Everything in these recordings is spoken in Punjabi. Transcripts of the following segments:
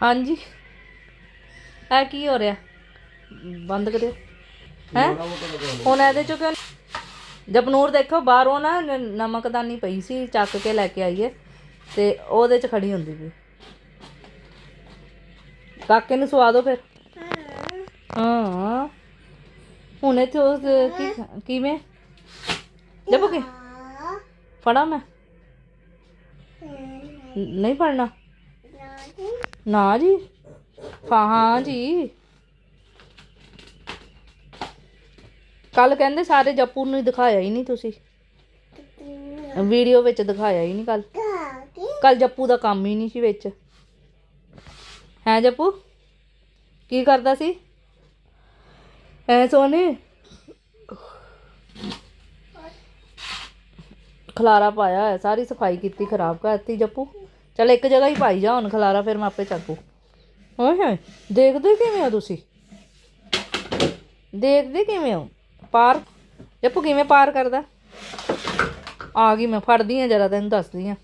ਹਾਂਜੀ। ਇਹ ਕੀ ਹੋ ਰਿਹਾ? ਬੰਦ ਕਰਿਓ। ਹੈ? ਹੁਣ ਇਹਦੇ ਚੋਂ ਕਿਉਂ ਜਪਨੂਰ ਦੇਖੋ ਬਾਹਰੋਂ ਨਾ ਨਮਕਦਾਨੀ ਪਈ ਸੀ ਚੱਕ ਕੇ ਲੈ ਕੇ ਆਈਏ। ਤੇ ਉਹਦੇ ਚ ਖੜੀ ਹੁੰਦੀ ਵੀ ਕਾਕੇ ਨੂੰ ਸਵਾ ਦਿਓ ਫਿਰ। ਹਾਂ। ਹੁਣ ਇੱਥੇ ਉਸ ਕੀ ਕਿਵੇਂ? ਜਪੋ ਕੀ? ਫੜਾ ਮੈਂ? ਨਹੀਂ ਪੜਨਾ ਨਾ ਜੀ। ਹਾਂ ਹਾਂ ਜੀ। ਕੱਲ ਕਹਿੰਦੇ ਸਾਰੇ ਜੱਪੂ ਨੂੰ ਦਿਖਾਇਆ ਹੀ ਨਹੀਂ ਤੁਸੀਂ। ਵੀਡੀਓ ਵਿੱਚ ਦਿਖਾਇਆ ਹੀ ਨਹੀਂ ਕੱਲ ਕੱਲ ਜੱਪੂ ਦਾ ਕੰਮ ਹੀ ਨਹੀਂ ਸੀ ਵਿੱਚ। ਹੈ ਜੱਪੂ, ਕੀ ਕਰਦਾ ਸੀ? ਐ ਸੋਨੇ ਖਲਾਰਾ ਪਾਇਆ ਹੈ ਸਾਰੀ ਸਫ਼ਾਈ ਕੀਤੀ, ਖਰਾਬ ਕਰਤੀ ਜੱਪੂ। ਚਲ ਇੱਕ ਜਗ੍ਹਾ ਹੀ ਪਾਈ ਜਾ ਹੁਣ ਖਲਾਰਾ, ਫਿਰ ਮੈਂ ਆਪੇ ਚੱਕੂ। ਹੋਏ ਹੋਏ, ਦੇਖਦੇ ਕਿਵੇਂ ਹੋ ਤੁਸੀਂ? ਦੇਖਦੇ ਕਿਵੇਂ ਹੋ? ਪਾਰ? ਜੱਪੂ, ਕਿਵੇਂ ਪਾਰ ਕਰਦਾ? ਆ ਗਈ ਮੈਂ, ਫੜਦੀ ਆ ਜਰਾ, ਤੈਨੂੰ ਦੱਸਦੀ ਆ।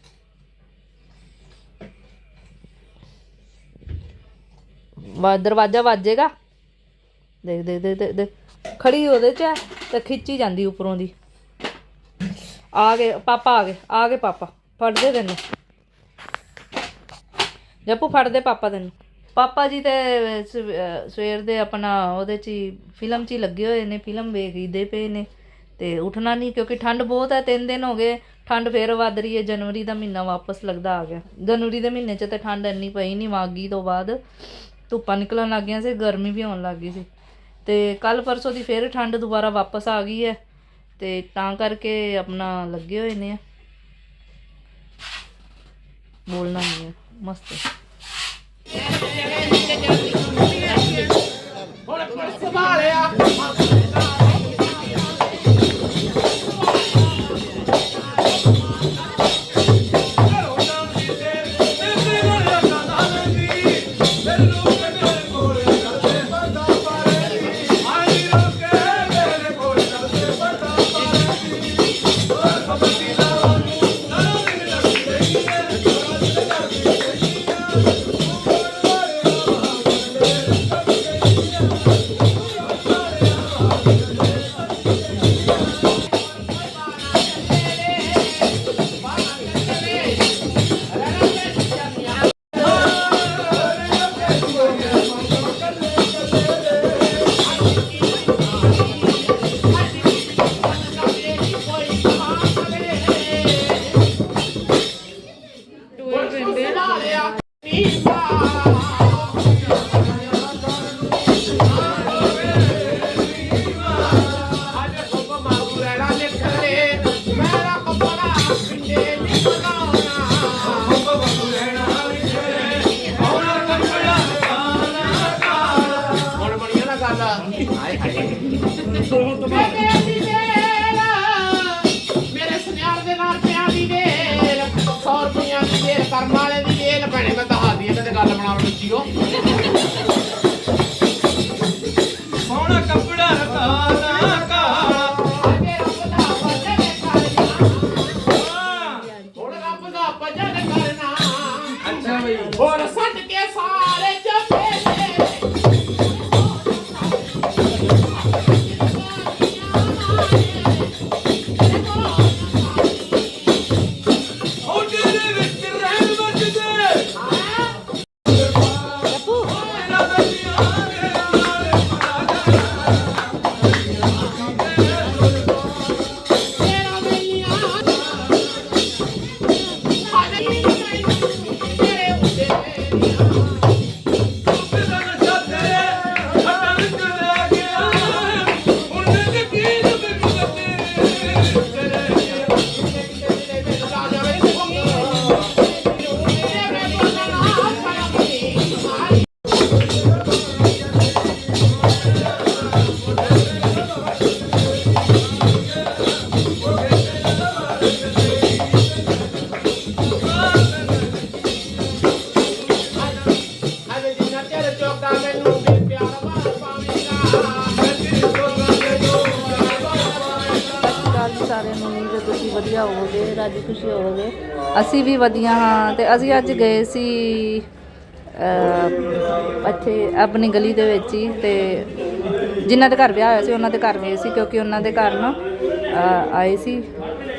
ਵਾ, ਦਰਵਾਜ਼ਾ ਵੱਜੇਗਾ? ਦੇਖ ਦੇਖ ਦੇਖ ਦੇਖ। ਖੜੀ ਉਹਦੇ ਚ ਹੈ ਤੇ ਖਿੱਚੀ ਜਾਂਦੀ ਉੱਪਰੋਂ ਦੀ। ਆ ਗਏ, ਪਾਪਾ ਆ ਗਏ ਆ ਗਏ ਪਾਪਾ, ਫੜਦੇ ਤੈਨੂੰ। ਜੱਪੂ ਫੜਦੇ ਪਾਪਾ ਤੈਨੂੰ। ਪਾਪਾ ਜੀ ਤੇ ਸਵੇ ਸਵੇਰ ਦੇ ਆਪਣਾ ਉਹਦੇ ਚ ਹੀ ਫਿਲਮ ਚ ਹੀ ਲੱਗੇ ਹੋਏ ਨੇ, ਫਿਲਮ ਵੇਖਦੇ ਪਏ ਨੇ। ਤੇ ਉੱਠਣਾ ਨਹੀਂ, ਕਿਉਂਕਿ ਠੰਡ ਬਹੁਤ ਹੈ, ਤਿੰਨ ਦਿਨ ਹੋ ਗਏ। ਠੰਡ ਫੇਰ ਵੱਧ ਰਹੀ ਹੈ, ਜਨਵਰੀ ਦਾ ਮਹੀਨਾ ਵਾਪਸ ਲੱਗਦਾ ਆ ਗਿਆ। ਜਨਵਰੀ ਦੇ ਮਹੀਨੇ 'ਚ ਤੇ ਠੰਡ ਇੰਨੀ ਪਈ ਨਹੀਂ ਮਾਗੀ ਤੋਂ ਬਾਅਦ ਧੁੱਪਾਂ ਨਿਕਲਣ ਲੱਗ ਗਈਆਂ ਸੀ, ਗਰਮੀ ਵੀ ਆਉਣ ਲੱਗ ਗਈ ਸੀ। ਤੇ ਕੱਲ ਪਰਸੋਂ ਦੀ ਫੇਰ ਠੰਡ ਦੁਬਾਰਾ ਵਾਪਸ ਆ ਗਈ ਹੈ। ਤੇ ਤਾਂ ਕਰਕੇ ਆਪਣਾ ਲੱਗੇ ਹੋਏ ਨੇ। ਬੋਲਣਾ ਨਹੀਂ ਹੈ। મસ્ત. ਸੋਹਣਾ ਕੱਪੜਾ ਕਾਲਾ ਕਾਲਾ ਖੁਸ਼ੀ ਹੋਵੋਗੇ। ਅਸੀਂ ਵੀ ਵਧੀਆ ਹਾਂ ਤੇ ਅਸੀਂ ਅੱਜ ਗਏ ਸੀ ਇੱਥੇ ਆਪਣੀ ਗਲੀ ਦੇ ਵਿੱਚ ਹੀ ਤੇ ਜਿਨ੍ਹਾਂ ਦੇ ਘਰ ਵਿਆਹ ਹੋਇਆ ਸੀ, ਉਹਨਾਂ ਦੇ ਘਰ ਗਏ ਸੀ ਕਿਉਂਕਿ ਉਹਨਾਂ ਦੇ ਘਰ ਨਾ ਆਏ ਸੀ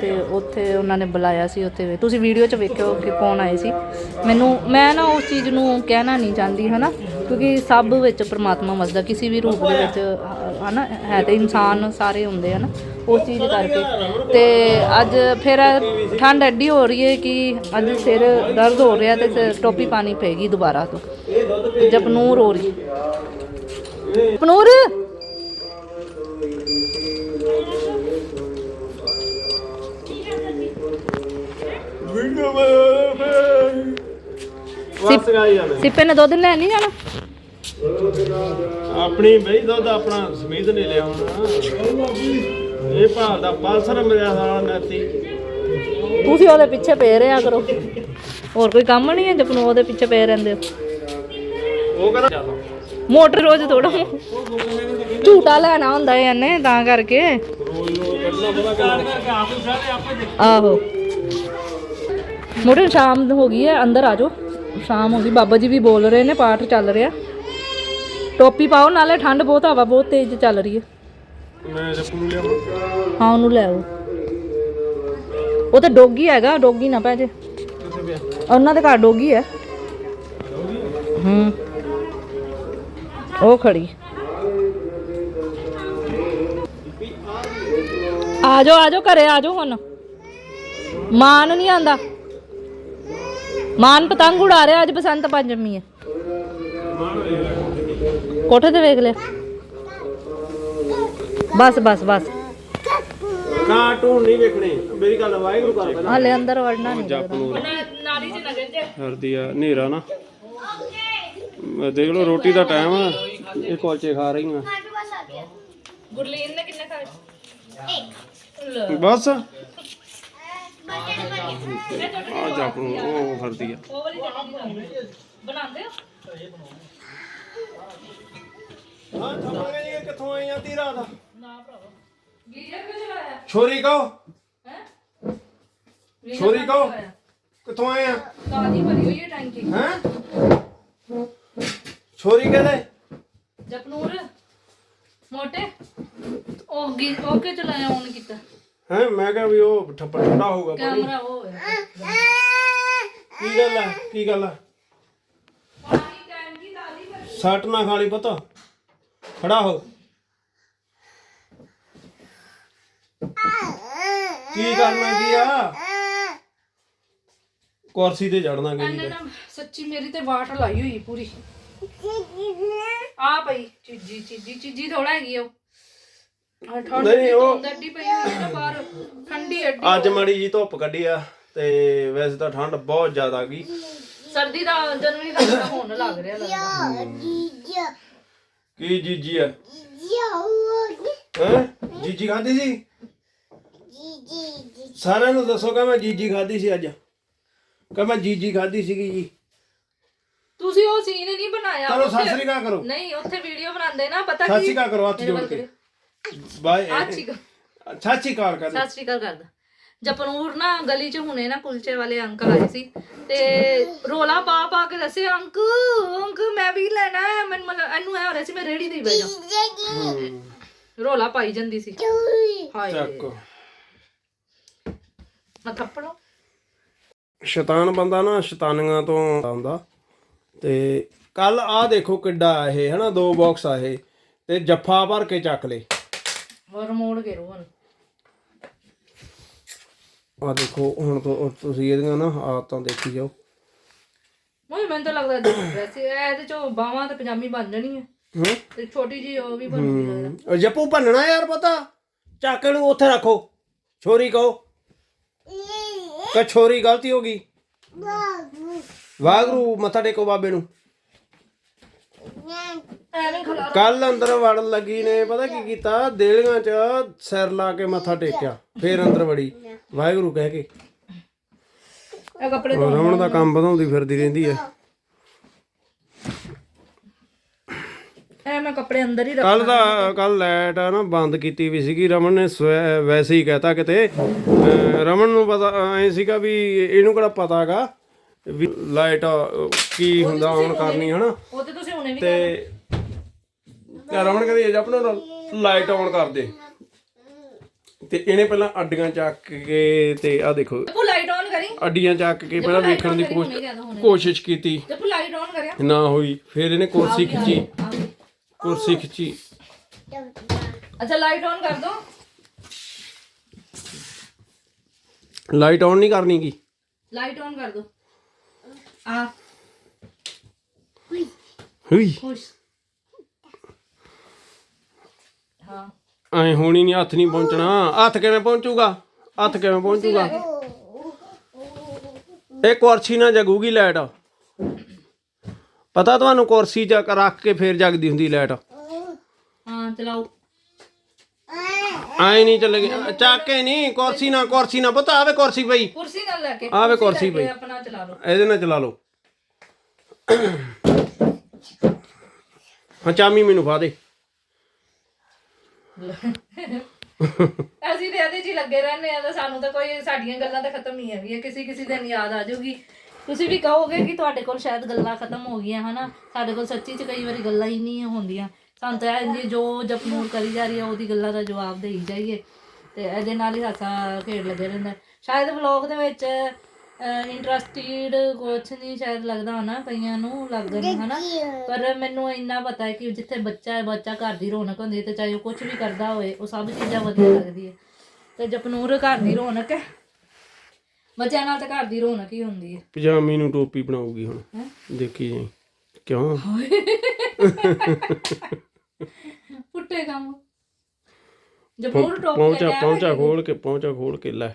ਤੇ ਉੱਥੇ ਉਹਨਾਂ ਨੇ ਬੁਲਾਇਆ ਸੀ ਉੱਥੇ ਤੁਸੀਂ ਵੀਡੀਓ 'ਚ ਵੇਖਿਓ ਕਿ ਕੌਣ ਆਏ ਸੀ। ਮੈਨੂੰ, ਮੈਂ ਨਾ ਉਸ ਚੀਜ਼ ਨੂੰ ਕਹਿਣਾ ਨਹੀਂ ਚਾਹੁੰਦੀ, ਹਨਾ? ਕਿਉਂਕਿ ਸਭ ਵਿੱਚ ਪ੍ਰਮਾਤਮਾ ਵਸਦਾ, ਕਿਸੇ ਵੀ ਰੂਪ ਦੇ ਵਿੱਚ ਹ- ਹਨਾ? ਹੈ ਤੇ ਇਨਸਾਨ ਸਾਰੇ ਹੁੰਦੇ ਹਨ ਉਸ ਚੀਜ਼ ਕਰਕੇ। ਤੇ ਅੱਜ ਫਿਰ ਠੰਡ ਐਡੀ ਹੋ ਰਹੀ ਹੈ ਕਿ ਅੱਜ ਸਿਰ ਦਰਦ ਹੋ ਰਿਹਾ ਤੇ ਟੋਪੀ ਪਾਣੀ ਪਏਗੀ ਦੁਬਾਰਾ ਤੋਂ। ਜਪਨੂਰ ਹੋ ਰਹੀ। ਜਪਨੂਰ ਸਿੱਪੇ ਨੇ ਦੁੱਧ ਲੈਣ ਨਹੀਂ ਜਾਣਾ? ਆਪਣੀ ਬਈ ਦੁੱਧ ਆਪਣਾ ਸਮੀਦ ਨਹੀਂ ਲਿਆਉਣਾ। ਇਹ ਭਾਲ ਦਾ ਪਾਲਸਰ ਮੇਰਾ ਸਾਲਾ ਨਾਤੀ ਤੁਸੀਂ ਉਹਦੇ ਪਿੱਛੇ ਪਏ ਰਿਹਾ ਕਰੋ। ਹੋਰ ਕੋਈ ਕੰਮ ਨਹੀਂ ਹੈ ਜਪਨੂ ਉਹਦੇ ਪਿੱਛੇ ਪਏ ਰਹਿੰਦੇ ਹੋ? ਉਹ ਕਹਿੰਦਾ ਮੋਟਰ ਰੋਜ਼ ਥੋੜਾ ਝੂਟਾ ਲੈਣਾ ਹੁੰਦਾ ਹੈ ਇਹਨੇ ਤਾਂ ਕਰਕੇ। ਆਹੋ। ਮੋਟਰ ਸ਼ਾਮ ਹੋ ਗਈ ਹੈ ਅੰਦਰ ਆ ਜਾਓ। ਸ਼ਾਮ ਹੋ ਗਈ ਬਾਬਾ ਜੀ ਵੀ ਬੋਲ ਰਹੇ ਨੇ ਪਾਠ ਚੱਲ ਰਿਹਾ। ਟੋਪੀ ਪਾਓ ਨਾਲੇ ਠੰਡ ਬਹੁਤ ਹਵਾ ਬਹੁਤ ਤੇਜ਼ ਚੱਲ ਰਹੀ ਹੈ। ਮੈਂ ਜੱਪੂ ਨੂੰ ਲਿਆਵਾਂ। ਹਾਂ ਉਹਨੂੰ ਲੈ ਆਓ। ਉਹ ਤਾਂ ਡੋਗੀ ਹੈਗਾ ਡੋਗੀ ਨਾ ਪੈ ਜੇ। ਕਿੱਥੇ ਪਿਆ? ਉਹਨਾਂ ਦੇ ਘਰ ਡੋਗੀ ਹੈ। ਹੂੰ। ਉਹ ਖੜੀ। ਆ ਜਾਓ ਆ ਜਾਓ ਘਰੇ ਆ ਜਾਓ ਹੁਣ। ਮਾਨ ਨਹੀਂ ਆਂਦਾ ਮਾਨ ਪਤੰਗ ਉਡਾ ਰਿਹਾ ਅੱਜ ਬਸੰਤ ਪੰਚਮੀ ਹੈ। ਕੋਠੇ ਤੇ ਵੇਖ ਲਿਆ। ਬਸ ਬਸ ਬਸ। ਕਾਰਟੂਨ ਨਹੀਂ ਵੇਖਣੇ। ਮੇਰੀ ਗੱਲ ਵਾਹਿਗੁਰੂ ਕਰ ਪਹਿਲਾਂ ਹਾਲੇ ਅੰਦਰ ਵੜਨਾ ਨਹੀਂ ਜੱਪ ਨੂੰ ਹਰਦੀ ਆ ਹਨੇਰਾ ਨਾ। ਦੇਖ ਲਓ ਰੋਟੀ ਦਾ ਟਾਈਮ ਆ। ਇਹ ਕੁਲਚੇ ਖਾ ਰਹੀ ਆ ਗੁਰਲੀਨ ਨੇ ਕਿੰਨੇ ਖਾਏ? ਬਸ। ਆ ਜੱਪ ਨੂੰ ਉਹ ਹਰਦੀ ਆ। ਉਹ ਵਾਲੀ ਬਣਾਉਂਦੇ ਹੋ। ਹਾਂ? ਥਮਾਂਗੇ ਕਿੱਥੋਂ ਆਈ ਆ ਤੀ ਰਾਤ ਨਾ ਭਰਾਵਾ ਗੀਜ਼ਰ ਕਿਉਂ ਚਲਾਇਆ? ਛੋਰੀ ਕਹੋ। ਹੈ? ਛੋਰੀ ਕਹੋ। ਕਿੱਥੋਂ ਆਏ ਆ? ਤਾਜੀ ਭਰੀ ਹੋਈ ਹੈ ਟੈਂਕੀ? ਹੈ? ਛੋਰੀ ਕਹਦੇ? ਜਪਨੂਰ ਮੋਟੇ? ਉਹ ਗੀ ਉਹ ਕਿ ਚਲਾਇਆ? ਉਹਨੇ ਕੀਤਾ। ਹੈ? ਮੈਂ ਕਿਹਾ ਵੀ ਉਹ ਠੱਪਾ ਠੰਡਾ ਹੋਊਗਾ ਕੈਮਰਾ ਉਹ ਹੈ। ਕੀ ਗੱਲ ਆ? ਕੀ ਗੱਲ ਆ? ਪਾਣੀ ਟੈਂਕੀ ਤਾਜੀ ਭਰੀ ਸੱਟ ਨਾ ਖਾਲੀ ਪਤਾ। ਖੜਾ ਹੋ। ਕੀ ਕਰਨਾ ਕੀ ਆ? ਕੁਰਸੀ ਤੇ ਚੜਨਾ ਨਾ ਸੱਚੀ ਮੇਰੀ ਤੇ ਵਾਟ ਲਾਈ ਹੋਈ ਪੂਰੀ। ਆ ਪਈ ਚੀਜੀ ਚੀਜੀ ਚੀਜੀ ਥੋੜਾ ਹੈਗੀ ਉਹ। ਨਹੀਂ, ਉਹ- ਪਈ ਹੋਈ ਹੈ ਨਾ ਬਾਹਰ ਠੰਡੀ ਐਡੀ ਅੱਜ ਮਾੜੀ ਜੀ ਧੁੱਪ ਕੱਢੀ ਆ ਤੇ ਵੈਸੇ ਤਾਂ ਠੰਡ ਬਹੁਤ ਜ਼ਿਆਦਾ ਗਈ ਸਰਦੀ ਦਾ ਜਨਵਰੀ ਦਾ ਹੋਣ ਲੱਗ ਰਿਹਾ ਲੱਗਦਾ। ਕੀ ਜੀਜੀ ਆ? ਹੈ? ਜੀਜੀ ਖਾਦੀ ਸੀ? ਸਾਰਿਆਂ ਨੂੰ ਦੱਸੋ ਕਿ ਮੈਂ ਜੀਜੀ ਖਾਦੀ ਸੀ ਅੱਜ। ਕਿ ਮੈਂ ਜੀਜੀ ਖਾਦੀ ਸੀਗੀ ਜੀ। ਤੁਸੀਂ ਉਹ ਸੀਨ ਨਹੀਂ ਬਣਾਇਆ ਚਲੋ ਸਤਿ ਉੱਥੇ- ਸ੍ਰੀ ਅਕਾਲ ਕਰੋ। ਨਹੀਂ ਉੱਥੇ ਵੀਡੀਓ ਬਣਾਉਂਦੇ ਨਾ ਪਤਾ ਸਤਿ ਕੀ? ਸ਼੍ਰੀ ਅਕਾਲ ਕਰੋ ਹੱਥ ਮੇਰੇ ਜੋੜ ਵੱਲ ਕੇ। ਬਾਏ। ਆ ਠੀਕ ਸਤਿ ਸ਼੍ਰੀ ਅਕਾਲ ਕਰ। ਸਤਿ ਸ਼੍ਰੀ ਅਕਾਲ ਕਰਦਾ। ਜਪਨੂਰ ਨਾ ਗਲੀ 'ਚ ਹੁਣੇ ਨਾ ਕੁਲਚੇ ਵਾਲੇ ਅੰਕਲ ਆਏ ਸੀ ਤੇ ਰੋਲਾ ਪਾ ਪਾ ਕੇ ਦੱਸੇ ਅੰਕ ਅੰਕ ਮੈਂ ਵੀ ਲੈਣਾ ਹੈ। ਮੈਨੂੰ ਮਤਲਬ ਇਹਨੂੰ ਐ ਹੋ ਰਿਹਾ ਸੀ ਮੈਂ ਰੇੜੀ ਤੇ ਬਹਿ ਜਾ। ਰੋਲਾ ਪਾਈ ਜਾਂਦੀ ਸੀ। ਹਾਏ। ਚੱਕ ਸ਼ੈਤਾਨ ਬੰਦਾ ਨਾ ਸ਼ੈਤਾਨੀਆਂ ਤੋਂ ਆਉਂਦਾ। ਤੇ ਕੱਲ ਆ ਦੇਖੋ ਕਿੱਡਾ ਇਹ ਹਨਾ ਦੋ ਬਾਕਸ ਆ ਇਹ। ਤੇ ਜੱਫਾ ਭਰ ਕੇ ਚੱਕ ਲੇ। ਹੋਰ ਮੋੜ ਕੇ ਰੋਣ ਆ ਦੇਖੋ ਹੁਣ ਤੋਂ ਤੁਸੀਂ ਇਹਦੀਆਂ ਨਾ ਆਦਤਾਂ ਦੇਖੀ ਜਾਓ। ਮੈਨੂੰ ਮੈਨੂੰ ਤਾਂ ਲੱਗਦਾ ਵੈਸੇ ਇਹਦੇ ਚੋਂ ਬਾਹਾਂ ਤੇ ਪਜਾਮੀ ਬਣ ਜਾਣੀ ਹੈ ਹੂੰ। ਤੇ ਛੋਟੀ ਜੀ ਉਹ ਵੀ ਬਣੂਗੀ ਲੱਗਦਾ ਜੱਪੂ ਭੰਨਣਾ ਯਾਰ ਪਤਾ। ਚੱਕ ਨੂੰ ਉੱਥੇ ਰੱਖੋ। ਛੋਰੀ ਕਹੋ। ਕਿ ਛੋਰੀ ਗਲਤੀ ਹੋ ਗਈ? ਵਾਗਰੂ ਮੱਥਾ ਟੇਕੋ ਬਾਬੇ ਨੂੰ। ਐਵੇਂ ਖਲਾ ਕੱਲ ਅੰਦਰ ਵੜਨ ਲੱਗੀ ਨੇ ਪਤਾ ਕੀ ਕੀਤਾ? ਦੇਲੀਆਂ 'ਚ ਸਿਰ ਲਾ ਕੇ ਮੱਥਾ ਟੇਕਿਆ ਫੇਰ ਅੰਦਰ ਵੜੀ। ਵਾਹਿਗੁਰੂ ਕਹਿ ਕੇ। ਇਹ ਕੱਪੜੇ ਦਾ ਕੰਮ ਵਧਾਉਂਦੀ ਫਿਰਦੀ ਰਹਿੰਦੀ ਹੈ। ਐ ਮੈਂ ਕੱਪੜੇ ਅੰਦਰ ਹੀ ਰੱਖ ਕੱਲ ਦਾ ਕੱਲ ਲਾਈਟ ਨਾ ਬੰਦ ਕੀਤੀ ਵੀ ਸੀਗੀ। ਰਮਨ ਨੇ ਸਵੈ- ਵੈਸੇ ਹੀ ਕਹਤਾ ਕਿਤੇ। ਅਹ ਰਮਨ ਨੂੰ ਪਤਾ ਐ ਸੀਗਾ ਵੀ ਇਹਨੂੰ ਕਿਹੜਾ ਪਤਾਗਾ ਵੀ ਲਾਈਟ ਕੀ ਹੁੰਦਾ ਔਨ ਕਰਨੀ ਹਨਾ? ਉਹ ਤੇ ਤੁਸੀਂ ਹੁਣੇ ਵੀ ਤੇ ਤੇ ਰਮਣ ਕਹਿੰਦੀ ਆਪਣਾ ਲਾਈਟ ਔਨ ਕਰ ਦੇ। ਤੇ ਇਹਨੇ ਪਹਿਲਾਂ ਅੱਡੀਆਂ ਚੱਕ ਕੇ ਤੇ ਆ ਦੇਖੋ ਜੱਪੂ ਲਾਈਟ ਆਨ ਕਰੀ। ਅੱਡੀਆਂ ਚੱਕ ਕੇ ਪਹਿਲਾਂ ਵੇਖਣ ਦੀ on ਕਰੀ, ਕੋਸ਼- ਹੁਣੇ ਕਹਿ ਦੋ ਹੁਣੇ। ਕੋਸ਼ਿਸ਼ ਕੀਤੀ। ਜੱਪੂ ਲਾਈਟ ਆਨ ਕਰਿਆ। ਨਾ ਹੋਈ ਫਿਰ ਇਹਨੇ ਕੁਰਸੀ ਖਿੱਚੀ। ਕੁਰਸੀ ਖਿੱਚੀ। ਅੱਛਾ ਲਾਈਟ ਆਨ ਕਰ ਦੋ। ਲਾਈਟ ਔਨ ਨਹੀਂ ਕਰਨੀ ਕੀ? ਲਾਈਟ ਆਨ ਕਰ ਦੋ। ਆ। ਹੁਈ। ਖੁਸ਼। ਹਾਂ। ਐ ਹੋਣੀ ਨਹੀਂ ਹੱਥ ਨਹੀਂ ਪਹੁੰਚਣਾ। ਹੱਥ ਕਿਵੇਂ ਪਹੁੰਚੂਗਾ? ਹੱਥ ਕਿਵੇਂ ਪਹੁੰਚੂਗਾ? ਇਹ ਕੁਰਸੀ ਨਾਲ ਜਗੂਗੀ ਲਾਈਟ ਪਤਾ ਤੁਹਾਨੂੰ ਕੁਰਸੀ ਚ ਰੱਖ ਕੇ ਫੇਰ ਜਗਦੀ ਹੁੰਦੀ ਲਾਈਟ। ਹਾਂ ਚਲਾਓ। ਐ ਨਹੀਂ ਚੱਲੇਗੀ ਚੱਕ ਕੇ ਨਹੀਂ ਕੁਰਸੀ ਨਾਲ ਕੁਰਸੀ ਨਾਲ ਪਤਾ ਆਵੇ ਕੁਰਸੀ ਪਈ ਕੁਰਸੀ ਨਾਲ ਲੈ ਕੇ। ਆਹ ਵੇ ਕੁਰਸੀ ਪਈ। ਆਪਣਾ ਚਲਾ ਲਓ। ਇਹਦੇ ਨਾਲ ਚਲਾ ਲਓ। ਹਾਂ ਚਾਮੀ ਮੈਨੂੰ ਫਾ ਦੇ। ਅਸੀਂ ਤੇ ਇਹਦੇ ਹੀ ਲੱਗੇ ਰਹਿੰਦੇ ਆ ਤਾਂ ਸਾਨੂੰ ਤਾਂ ਕੋਈ ਸਾਡੀਆਂ ਗੱਲਾਂ ਤਾਂ ਖਤਮ ਨਹੀਂ ਹੈਗੀਆਂ। ਕਿਸੇ ਕਿਸੇ ਦਿਨ ਯਾਦ ਆ ਜਾਊਗੀ। ਤੁਸੀਂ ਵੀ ਕਹੋਗੇ ਕਿ ਤੁਹਾਡੇ ਕੋਲ ਸ਼ਾਇਦ ਗੱਲਾਂ ਖਤਮ ਹੋ ਗਈਆਂ, ਹਨਾ? ਸਾਡੇ ਕੋਲ ਸੱਚੀ 'ਚ ਕਈ ਵਾਰੀ ਗੱਲਾਂ ਹੀ ਨਹੀਂ ਹੁੰਦੀਆਂ। ਸਾਨੂੰ ਤਾਂ ਇਹ ਜੋ ਜਪਨੂਰ ਕਰੀ ਜਾ ਰਹੀ ਹੈ ਉਹਦੀ ਗੱਲਾਂ ਦਾ ਜਵਾਬ ਦੇਈ ਜਾਈਏ। ਤੇ ਇਹਦੇ ਨਾਲ ਹੀ ਹਾਸਾ ਖੇਡ ਲੱਗੇ ਰਹਿੰਦਾ। ਸ਼ਾਇਦ ਵਲੌਗ ਦੇ ਵਿੱਚ ਇੰਟਰਸਟਿਡ ਕੁਛ ਨਹੀਂ ਸ਼ਾਇਦ ਲੱਗਦਾ ਹੋਣਾ, ਕਈਆਂ ਨੂੰ ਲੱਗਦਾ ਨਹੀਂ ਹਨਾ? ਪਰ ਮੈਨੂੰ ਇੰਨਾ ਪਤਾ ਹੈ ਕਿ ਜਿੱਥੇ ਬੱਚਾ ਹੈ, ਬੱਚਾ ਘਰ ਦੀ ਰੌਣਕ ਹੁੰਦੀ ਹੈ ਤੇ ਚਾਹੇ ਉਹ ਕੁਝ ਵੀ ਕਰਦਾ ਹੋਵੇ, ਉਹ ਸਭ ਚੀਜ਼ਾਂ ਵਧੀਆ ਲੱਗਦੀ ਹੈ ਤੇ ਜਪਨੂਰ ਘਰ ਦੀ ਰੌਣਕ ਹੈ। ਬੱਚਿਆਂ ਨਾਲ ਤਾਂ ਘਰ ਦੀ ਰੌਣਕ ਹੀ ਹੁੰਦੀ ਹੈ। ਪਜਾਮੀ ਨੂੰ ਟੋਪੀ ਬਣਾਉਗੀ ਹੁਣ। ਹੈਂ? ਦੇਖੀ ਜਾਈ। ਕਿਉਂ? ਪੁੱਟੇ ਕੰਮ। ਜਪਨੂਰ ਟੋਪ ਪਹੁੰਚਾ ਪਹੁੰਚਾ ਖੋਲ ਕੇ ਪਹੁੰਚਾ ਖੋਲ ਕੇ ਲੈ।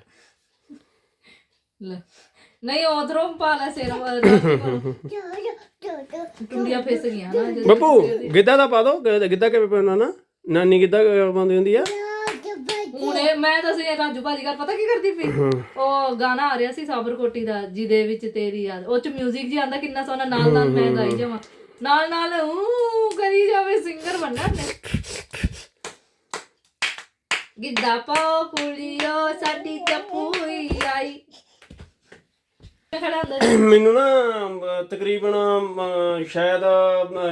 ਨਹੀਂ ਉਧਰੋਂ ਪਾ ਲੈ ਸਿਰ ਟੁੰਡੀਆਂ ਫੇਸ ਗਈਆਂ ਨਾ ਜਦੋਂ- ਬੱਬੂ ਗਿੱਧਾ ਦਾ ਪਾ ਦੋ। ਗਿੱਧਾ ਕਿਵੇਂ ਪਾਉਣਾ ਨਾ? ਨਾਨੀ ਗਿੱਧਾ ਪਾਉਂਦੀ ਹੁੰਦੀ ਆ। ਹੁਣ ਇਹ ਮੈਂ ਤਾਂ ਸੀ ਰਾਜੂ ਭਾਜੀ ਗੱਲ ਪਤਾ ਕੀ ਕਰਦੀ ਪਈ? ਉਹ ਗਾਣਾ ਆ ਰਿਹਾ ਸੀ ਸਾਬਰਕੋਟੀ ਦਾ ਜਿਹਦੇ ਵਿੱਚ ਤੇਰੀ ਯਾਦ ਉਹ ਚ 뮤직 ਜੀ ਆਂਦਾ ਕਿੰਨਾ ਸੋਹਣਾ ਨਾਲ ਨਾਲ ਮੈਂ ਗਾਈ ਜਾਵਾਂ। ਨਾਲ ਨਾਲ ਊ ਕਰੀ ਜਾਵੇ ਸਿੰਗਰ ਬਣਨਾ ਨੇ ਗਿੱਧਾ ਪਾਓ ਕੁੜੀਓ ਸਾਡੀ ਜਪੂਈ ਆਈ। ਖੜਾ ਹੁੰਦਾ ਸੀ। ਮੈਨੂੰ ਨਾ ਅਮ, ਤਕਰੀਬਨ ਅਮ, ਸ਼ਾਇਦ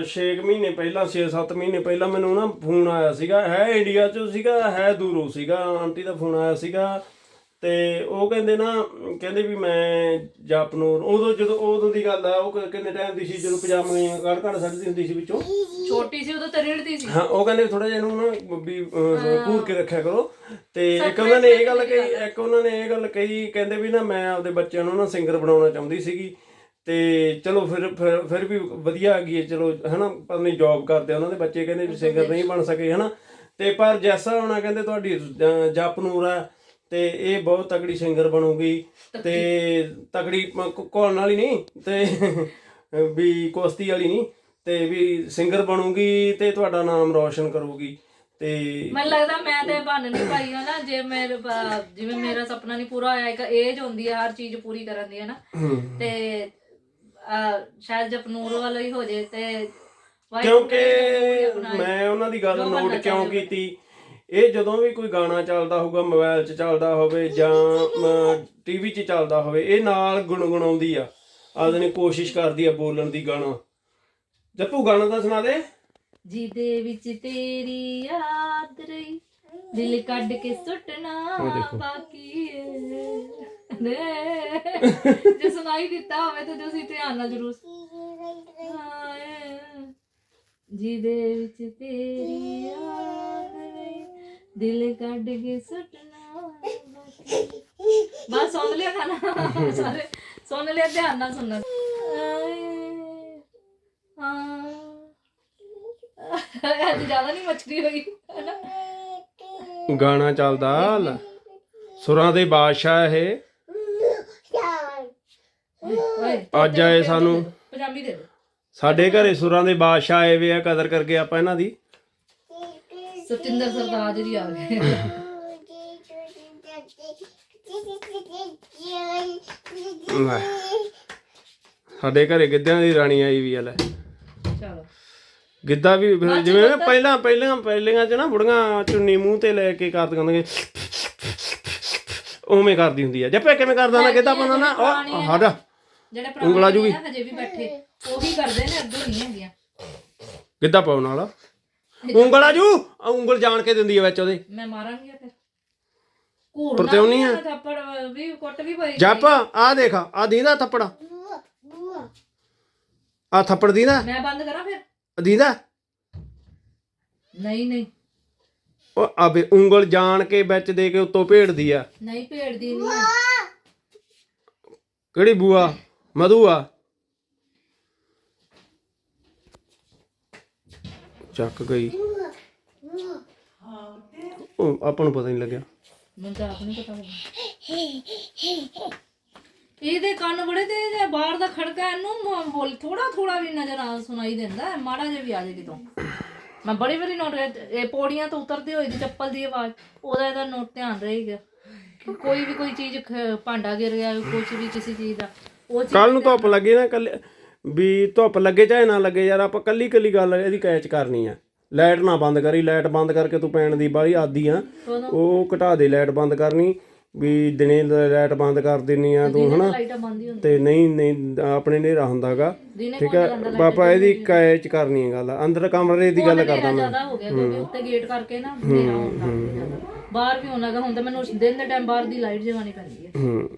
6 ਮਹੀਨੇ ਪਹਿਲਾਂ 6-7 ਮਹੀਨੇ ਪਹਿਲਾਂ ਮੈਨੂੰ ਨਾ ਫੋਨ ਆਇਆ ਸੀਗਾ। ਹੈ ਇੰਡੀਆ ਚੋਂ ਸੀਗਾ ਹੈ ਦੂਰੋਂ ਸੀਗਾ। ਆਂਟੀ ਦਾ ਫੋਨ ਆਇਆ ਸੀਗਾ। ਤੇ ਉਹ ਕਹਿੰਦੇ ਨਾ ਕਹਿੰਦੇ ਵੀ ਮੈਂ ਜਾਪਨੂਰ ਉਦੋਂ ਜਦੋਂ ਉਦੋਂ ਦੀ ਗੱਲ ਆ ਉਹ ਕਿੰਨੇ ਟਾਈਮ ਦੀ ਸੀ ਜਦੋਂ ਪਜਾਮੇ ਕੱਢ ਕੱਢ ਸੱਟਦੀ ਹੁੰਦੀ ਸੀ ਵਿੱਚੋਂ? ਛੋਟੀ ਸੀ ਉਦੋਂ ਤੇ ਰਿੜਦੀ ਸੀ। ਹਾਂ ਉਹ ਕਹਿੰਦੇ ਥੋੜਾ ਜਿਹਾ ਇਹਨੂੰ ਨਾ ਵੀ ਘੂਰ ਕੇ ਰੱਖਿਆ ਕਰੋ। ਤੇ ਇੱਕ ਉਹਨਾਂ ਨੇ ਇਹ ਗੱਲ ਕਹੀ ਇੱਕ ਉਹਨਾਂ ਨੇ ਇਹ ਗੱਲ ਕਹੀ ਕਹਿੰਦੇ ਵੀ ਨਾ ਮੈਂ ਆਪਦੇ ਬੱਚਿਆਂ ਨੂੰ ਨਾ ਸਿੰਗਰ ਬਣਾਉਣਾ ਚਾਹੁੰਦੀ ਸੀਗੀ। ਤੇ ਚਲੋ ਫਿਰ ਫਿਰ ਵੀ ਵਧੀਆ ਆ ਗਈ ਹੈ, ਚਲੋ ਹਨਾ ਪਰ ਨਹੀਂ ਜੌਬ ਕਰਦੇ ਉਹਨਾਂ ਦੇ ਬੱਚੇ ਕਹਿੰਦੇ ਵੀ ਸਿੰਗਰ ਨਹੀਂ ਬਣ ਸਕੇ ਹਨਾ। ਤੇ ਪਰ ਜੈਸਾ ਹੋਣਾ ਕਹਿੰਦੇ ਤੁਹਾਡੀ ਅਹ, ਜਪਨੂਰ ਆ ਤੇ ਇਹ ਬਹੁਤ ਤਕੜੀ ਸਿੰਗਰ ਬਣੂਗੀ ਤੇ ਤਕੜੀ ਕੋਣ ਵਾਲੀ ਨਹੀਂ ਤੇ ਵੀ ਕੁਸ਼ਤੀ ਵਾਲੀ ਨਹੀਂ ਤੇ ਵੀ ਸਿੰਗਰ ਬਣੂਗੀ ਤੇ ਤੁਹਾਡਾ ਨਾਮ ਰੌਸ਼ਨ ਕਰੂਗੀ ਤੇ ਮੈਨੂੰ ਲੱਗਦਾ ਮੈਂ ਤੇ ਬਣ ਨਹੀਂ ਪਾਈ ਆ ਨਾ ਜੇ ਮੇਰੇ ਜਿਵੇਂ ਮੇਰਾ ਸੁਪਨਾ ਨਹੀਂ ਪੂਰਾ ਹੋਇਆ ਇੱਕ ਏਜ ਹੁੰਦੀ ਹੈ ਹਰ ਚੀਜ਼ ਪੂਰੀ ਕਰਨ ਦੀ ਹੈ। ਨਾ ਤੇ ਸ਼ਾਇਦ ਜਪਨੂਰ ਵਾਲਾ ਹੀ ਹੋ ਜੇ ਤੇ ਕਿਉਂਕਿ ਹੀ ਮੈਂ ਉਹਨਾਂ ਦੀ ਗੱਲ ਨੋਟ ਕਿਉਂ ਕੀਤੀ? ਇਹ ਜਦੋਂ ਵੀ ਕੋਈ ਗਾਣਾ ਚੱਲਦਾ ਹੋਊਗਾ ਮੋਬਾਈਲ 'ਚ ਚੱਲਦਾ ਹੋਵੇ ਜਾਂ ਟੀਵੀ 'ਚ ਚੱਲਦਾ ਹੋਵੇ ਇਹ ਨਾਲ ਗੁਣਗੁਣਾਉਂਦੀ ਆ। ਆਦਨੇ ਨੇ ਕੋਸ਼ਿਸ਼ ਕਰਦੀ ਆ ਬੋਲਣ ਦੀ ਗਾਣਾ। ਜੱਪੂ ਗਾਣਾ ਤਾਂ ਸੁਣਾ ਦੇ। ਜਿਹਦੇ ਵਿੱਚ ਤੇਰੀ ਯਾਦ ਰਹੀ ਦਿਲ ਕੱਢ ਕੇ ਸੁੱਟਣਾ ਬਾਕੀ। ਨੇ। ਜੇ ਸੁਣਾਈ ਦਿੱਤਾ ਹੋਵੇ ਤਾਂ ਤੁਸੀਂ ਧਿਆਨ ਨਾਲ ਜਰੂਰ ਜਿਹਦੇ ਵਿੱਚ ਤੇਰੀ ਯਾਦ ਦਿਲ ਕੱਢ ਕੇ ਸੁੱਟਣਾ। ਬਸ ਸੁਣ ਲਿਆ ਖਾਣਾ। ਸਾਰੇ ਸੁਣ ਲਿਆ ਧਿਆਨ ਨਾਲ ਸੁਣਨਾ। ਹਾਂ ਅੱਜ ਜ਼ਿਆਦਾ ਨਹੀਂ ਮੱਛਰੀ ਹੋਈ। ਗਾਣਾ ਚੱਲਦਾ। ਸੁਰਾਂ ਦੇ ਬਾਦਸ਼ਾਹ ਇਹ। ਅੱਜ ਆਏ ਸਾਨੂੰ। ਪੰਜਾਬੀ ਦੇ। ਸਾਡੇ ਘਰੇ ਸੁਰਾਂ ਦੇ ਬਾਦਸ਼ਾਹ ਆਏ ਵੇ ਆ ਕਦਰ ਕਰਕੇ ਆਪਾਂ ਇਹਨਾਂ ਦੀ। ਸਤਿੰਦਰ ਸਰਤਾਜ ਜੀ ਆ ਗਏ। ਲੈ। ਸਾਡੇ ਘਰੇ ਗਿੱਧਿਆਂ ਦੀ ਰਾਣੀ ਆਈ ਵੀ ਆ ਲੈ। ਚਲੋ। ਗਿੱਧਾ ਵੀ ਫਿਰ ਜਿਵੇਂ ਨਾ ਪਹਿਲਾਂ ਪਹਿਲਾਂ ਪਹਿਲੀਆਂ ਚ ਨਾ ਬੁੜੀਆਂ ਚੁੰਨੀ ਮੂੰਹ ਤੇ ਲੈ ਕੇ ਕਰਦੀਆਂ ਹੁੰਦੀਆਂ ਉਵੇਂ ਕਰਦੀ ਹੁੰਦੀ ਆ। ਜੱਪੇ ਕਿਵੇਂ ਕਰਦਾ ਨਾ ਗਿੱਧਾ ਪਾਉਂਦਾ ਨਾ ਉਹ ਹਟ। ਜਿਹੜੇ ਉਂਗਲਾਂ ਪੁਰਾਣੇ ਜੂ ਵੀ। ਨੇ ਨਾ ਹਜੇ ਵੀ ਬੈਠੇ ਉਹੀ ਕਰਦੇ ਨੇ ਅੱਗੋਂ ਨਹੀਂ ਹੈਗੀਆਂ ਗਿੱਧਾ ਪਾਉਣ ਵਾਲਾ। ਉਂਗਲ ਆਜੂ ਆ ਉਂਗਲ ਜਾਣ ਕੇ ਦਿੰਦੀ ਆ ਵਿੱਚ ਉਹਦੇ। ਮੈਂ ਮਾਰਾਂਗੀ ਫਿਰ। ਘੂਰ ਪਰਤਿਉਣੀ ਆ। ਥੱਪੜ ਵੀ ਕੁੱਟ ਵੀ ਪਈ ਜੱਪ ਆ ਦੇਖ ਆ ਦੀਦਾ ਥੱਪੜਾ। ਆ ਥੱਪੜ ਦੀਦਾ? ਮੈਂ ਬੰਦ ਕਰਾਂ ਫਿਰ? ਦੀਦਾ? ਨਹੀਂ ਨਹੀਂ। ਉਹ ਆਵੇ ਉਂਗਲ ਜਾਣ ਕੇ ਵਿੱਚ ਦੇ ਕੇ ਉੱਤੋਂ ਭੇੜਦੀ ਆ। ਨਹੀਂ ਭੇੜਦੀ ਨਹੀਂ ਆ। ਕਿਹੜੀ ਬੂਆ? ਮਧੂ ਆ। ਚੱਕ ਗਈ। ਉਹ ਆਪਾਂ ਨੂੰ ਪਤਾ ਨਹੀਂ ਲੱਗਿਆ। ਮੈਨੂੰ ਤਾਂ ਆਪ ਨਹੀਂ ਪਤਾ ਲੱਗਾ ਇਹਦੇ ਕੰਨ ਬੜੇ ਤੇ ਜੇ ਬਾਹਰ ਦਾ ਖੜਕਾ ਇਹਨੂੰ ਬੋਲ ਥੋੜਾ ਥੋੜਾ ਵੀ ਨਜ਼ਰ ਆ ਸੁਣਾਈ ਦਿੰਦਾ ਹੈ, ਮਾੜਾ ਜਿਹਾ ਵੀ ਆ ਜੇ ਕਿਤੋਂ। ਮੈਂ ਬੜੀ ਵਾਰੀ ਨੋਟ ਇਹ ਪੌੜੀਆਂ ਤੋਂ ਉਤਰਦੀ ਹੋਈ ਦੀ ਚੱਪਲ ਦੀ ਆਵਾਜ਼ ਉਹਦਾ ਇਹਦਾ ਨੋਟ ਧਿਆਨ ਰਹੇਗਾ ਕਿ ਕੋਈ ਵੀ ਕੋਈ ਚੀਜ਼ ਭਾਂਡਾ ਗਿਰ ਗਿਆ ਕੁਝ ਵੀ ਕਿਸੇ ਚੀਜ਼ ਦਾ। ਉਹ ਕੱਲ ਨੂੰ ਧੁੱਪ ਲੱਗੇ ਨਾ ਕੱਲ ਵੀ ਧੁੱਪ ਲੱਗੇ ਚਾਹੇ ਨਾ ਲੱਗੇ ਯਾਰ ਆਪਾਂ ਕੱਲੀ ਕੱਲੀ ਗੱਲ ਇਹਦੀ ਕੈਚ ਕਰਨੀ ਆ। ਲਾਈਟ ਨਾ ਬੰਦ ਕਰੀ ਲਾਈਟ ਬੰਦ ਕਰਕੇ ਤੂੰ ਪੈਣ ਦੀ ਬਾਹਲੀ ਆਦੀ ਆ। ਉਹ ਘਟਾ ਦੇ ਲਾਈਟ ਬੰਦ ਕਰਨੀ ਵੀ ਦਿਨੇ ਲਾਈਟ ਬੰਦ ਕਰ ਦਿੰਨੀ ਆ ਤੂੰ ਹਨਾ? ਹੁੰਦੀ ਤੇ ਨਹੀਂ ਨਹੀਂ ਆਪਣੇ ਹਨੇਰਾ ਹੁੰਦਾਗਾ ਠੀਕ ਹੈ ਪਾਪਾ ਇਹਦੀ ਕੈਚ ਕਰਨੀ ਹੈ ਗੱਲ। ਅੰਦਰ ਕਮਰੇ ਦੀ ਗੱਲ ਕਰਦਾ ਮੈਂ। ਜ਼ਿਆਦਾ ਹੋ ਗਿਆ ਕਿਉਂਕਿ ਉੱਤੇ ਗੇਟ ਕਰਕੇ ਨਾ ਹਨੇਰਾ ਹੋਣ ਲੱਗ ਗਿਆ ਜ਼ਿਆਦਾ। ਬਾਹਰ ਵੀ ਹੋਣ ਲੱਗਾ ਹੁਣ ਤਾਂ ਮੈਨੂੰ ਦਿਨ ਦੇ ਟਾਈਮ ਬਾਹਰ ਦੀ ਲਾਈਟ ਜਗਾਣੀ ਪੈਂਦੀ ਹੂੰ।